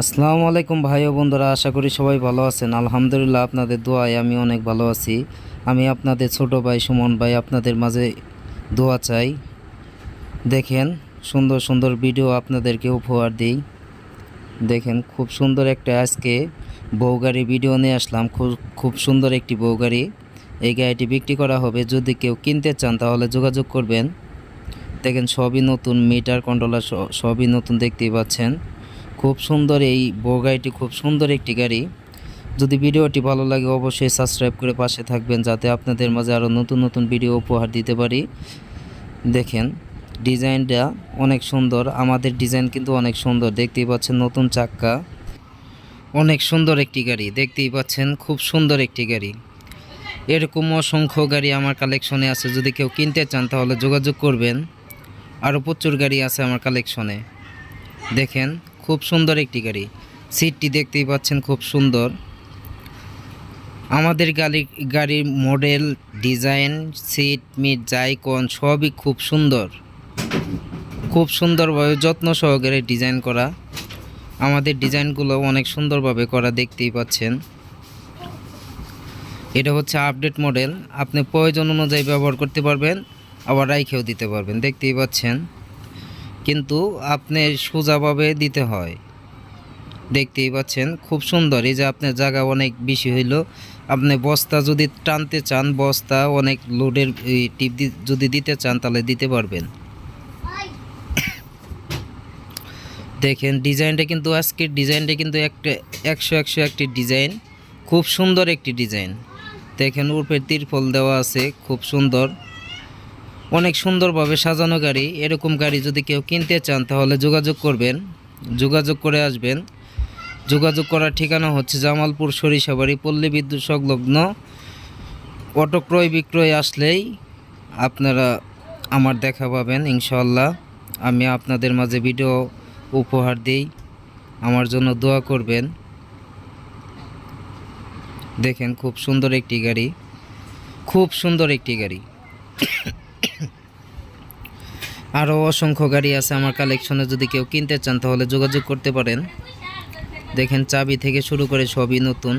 আসসালামু আলাইকুম ভাই ও বন্ধুরা, আশা করি সবাই ভালো আছেন। আলহামদুলিল্লাহ আপনাদের দোয়ায় আমি অনেক ভালো আছি। আমি আপনাদের ছোট ভাই সুমন ভাই আপনাদের মাঝে দোয়া চাই। দেখেন, সুন্দর সুন্দর ভিডিও আপনাদেরকে উপহার দিই। দেখেন, খুব সুন্দর একটা আজকে বউ গাড়ি ভিডিও নিয়ে আসলাম। খুব খুব সুন্দর একটি বউ গাড়ি। এই গাড়িটি বিক্রি করা হবে। যদি কেউ কিনতে চান তাহলে যোগাযোগ করবেন। দেখেন, সবই নতুন মিটার কন্ট্রোলার সবই নতুন দেখতেই পাচ্ছেন। খুব সুন্দর এই বউ গাড়িটি, খুব সুন্দর একটি গাড়ি। যদি ভিডিওটি ভালো লাগে অবশ্যই সাবস্ক্রাইব করে পাশে থাকবেন, যাতে আপনাদের মাঝে আরও নতুন নতুন ভিডিও উপহার দিতে পারি। দেখেন, ডিজাইনটা অনেক সুন্দর, আমাদের ডিজাইন কিন্তু অনেক সুন্দর। দেখতেই পাচ্ছেন নতুন চাক্কা। অনেক সুন্দর একটি গাড়ি, দেখতেই পাচ্ছেন খুব সুন্দর একটি গাড়ি। এরকম অসংখ্য গাড়ি আমার কালেকশনে আছে, যদি কেউ কিনতে চান তাহলে যোগাযোগ করবেন। আরও প্রচুর গাড়ি আছে আমার কালেকশনে। দেখেন খুব সুন্দর একটি গাড়ি। সিটটি দেখতেই পাচ্ছেন খুব সুন্দর। আমাদের গাড়ি, গাড়ির মডেল, ডিজাইন, সিট, মিট, জাইকন সবই খুব সুন্দর। খুব সুন্দরভাবে যত্ন সহকারে ডিজাইন করা। আমাদের ডিজাইনগুলো অনেক সুন্দরভাবে করা দেখতেই পাচ্ছেন। এটা হচ্ছে আপডেট মডেল। আপনি প্রয়োজন অনুযায়ী ব্যবহার করতে পারবেন, আবার রাইখেও দিতে পারবেন, দেখতেই পাচ্ছেন। কিন্তু আপনি সোজাভাবে দিতে হয়। দেখতেই পাচ্ছেন, খুব সুন্দর। এই যে আপনার জায়গা অনেক বেশি হইল। আপনি বস্তা যদি টানতে চান, বস্তা অনেক লোডের টিপ যদি দিতে চান, তাহলে দিতে পারবেন। দেখেন, ডিজাইনটা কিন্তু আজকের ডিজাইনটা কিন্তু একটা একশো একশো একটি ডিজাইন। খুব সুন্দর একটি ডিজাইন। দেখেন উপরে তিরফল দেওয়া আছে, খুব সুন্দর। অনেক সুন্দরভাবে সাজানো গাড়ি, এরকম গাড়ি যদি কেউ কিনতে চান তাহলে যোগাযোগ করবেন, যোগাযোগ করে আসবেন। যোগাযোগ করার ঠিকানা হচ্ছে জামালপুর সরিষাবাড়ি পল্লী বিদ্যুৎ সংলগ্ন। অটো ক্রয় বিক্রয় আসলেই আপনারা আমার দেখা পাবেন ইনশাল্লাহ আমি আপনাদের মাঝে ভিডিও উপহার দিই, আমার জন্য দোয়া করবেন। দেখেন খুব সুন্দর একটি গাড়ি, খুব সুন্দর একটি গাড়ি। আরও অসংখ্য গাড়ি আছে আমার কালেকশনে, যদি কেউ কিনতে চান তাহলে যোগাযোগ করতে পারেন। দেখেন চাবি থেকে শুরু করে সবই নতুন।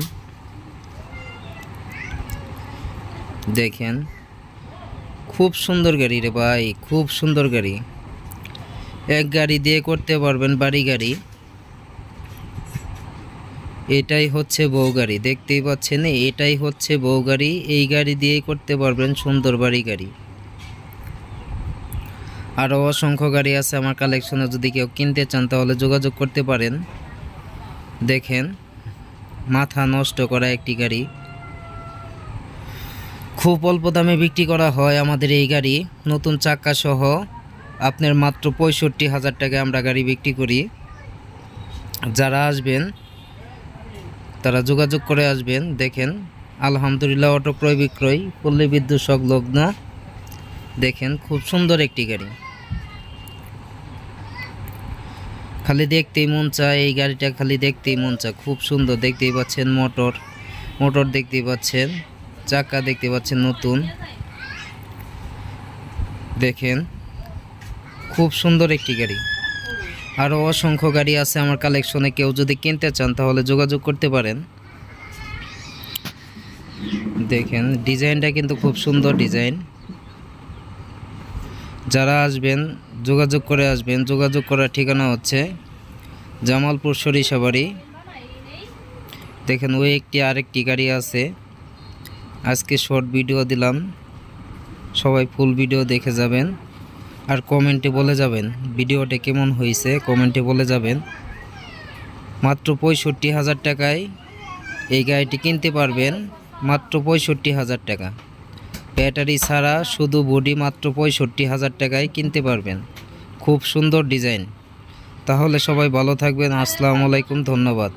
দেখেন, খুব সুন্দর গাড়ি রে ভাই, খুব সুন্দর গাড়ি। এক গাড়ি দিয়ে করতে পারবেন বাড়ি গাড়ি। এটাই হচ্ছে বউ গাড়ি, দেখতেই পাচ্ছেন? এটাই হচ্ছে বউ গাড়ি, এই গাড়ি দিয়েই করতে পারবেন সুন্দর বাড়ি গাড়ি। আরও অসংখ্য গাড়ি আছে আমার কালেকশনে যদি কেউ কিনতে চান তাহলে যোগাযোগ করতে পারেন। দেখেন, মাথা নষ্ট করা একটি গাড়ি। খুব অল্প দামে বিক্রি করা হয় আমাদের এই গাড়ি। নতুন চাক্কা সহ আপনার মাত্র পঁয়ষট্টি হাজার টাকায় আমরা গাড়ি বিক্রি করি। যারা আসবেন, তারা যোগাযোগ করে আসবেন। দেখেন, আলহামদুলিল্লাহ, অটো ক্রয় বিক্রয়, পল্লী বিদ্যুৎ সংলগ্ন দেখেন, খুব সুন্দর একটি গাড়ি। খালি দেখতেই মন চায়, এই গাড়িটা খালি দেখতেই মন চায়। খুব সুন্দর, দেখতেই পাচ্ছেন মোটর। মোটর দেখতেই পাচ্ছেন, চাকা দেখতে পাচ্ছেন নতুন। দেখেন, খুব সুন্দর একটি গাড়ি। আরও অসংখ্য গাড়ি আছে আমার কালেকশনে, কেউ যদি কিনতে চান তাহলে যোগাযোগ করতে পারেন। দেখেন, ডিজাইনটা কিন্তু খুব সুন্দর ডিজাইন। যারা আসবেন, যোগাযোগ করে আসবেন, যোগাযোগ করার ঠিকানা হচ্ছে জামালপুর সরিষাবাড়ি দেখেন, ওই একটি আরেকটি গাড়ি আছে। আজকে শর্ট ভিডিও দিলাম। সবাই ফুল ভিডিও দেখে যাবেন। আর কমেন্টে বলে যাবেন ভিডিওটা কেমন হয়েছে, কমেন্টে বলে যাবেন। মাত্র পঁয়ষট্টি হাজার টাকায় এই গাড়িটি কিনতে পারবেন, মাত্র পঁয়ষট্টি হাজার টাকা। ব্যাটারি ছাড়া শুধু বডি মাত্র পঁয়ষট্টি হাজার টাকায় কিনতে পারবেন। খুব সুন্দর ডিজাইন। তাহলে সবাই ভালো থাকবেন। আসসালামু আলাইকুম, ধন্যবাদ।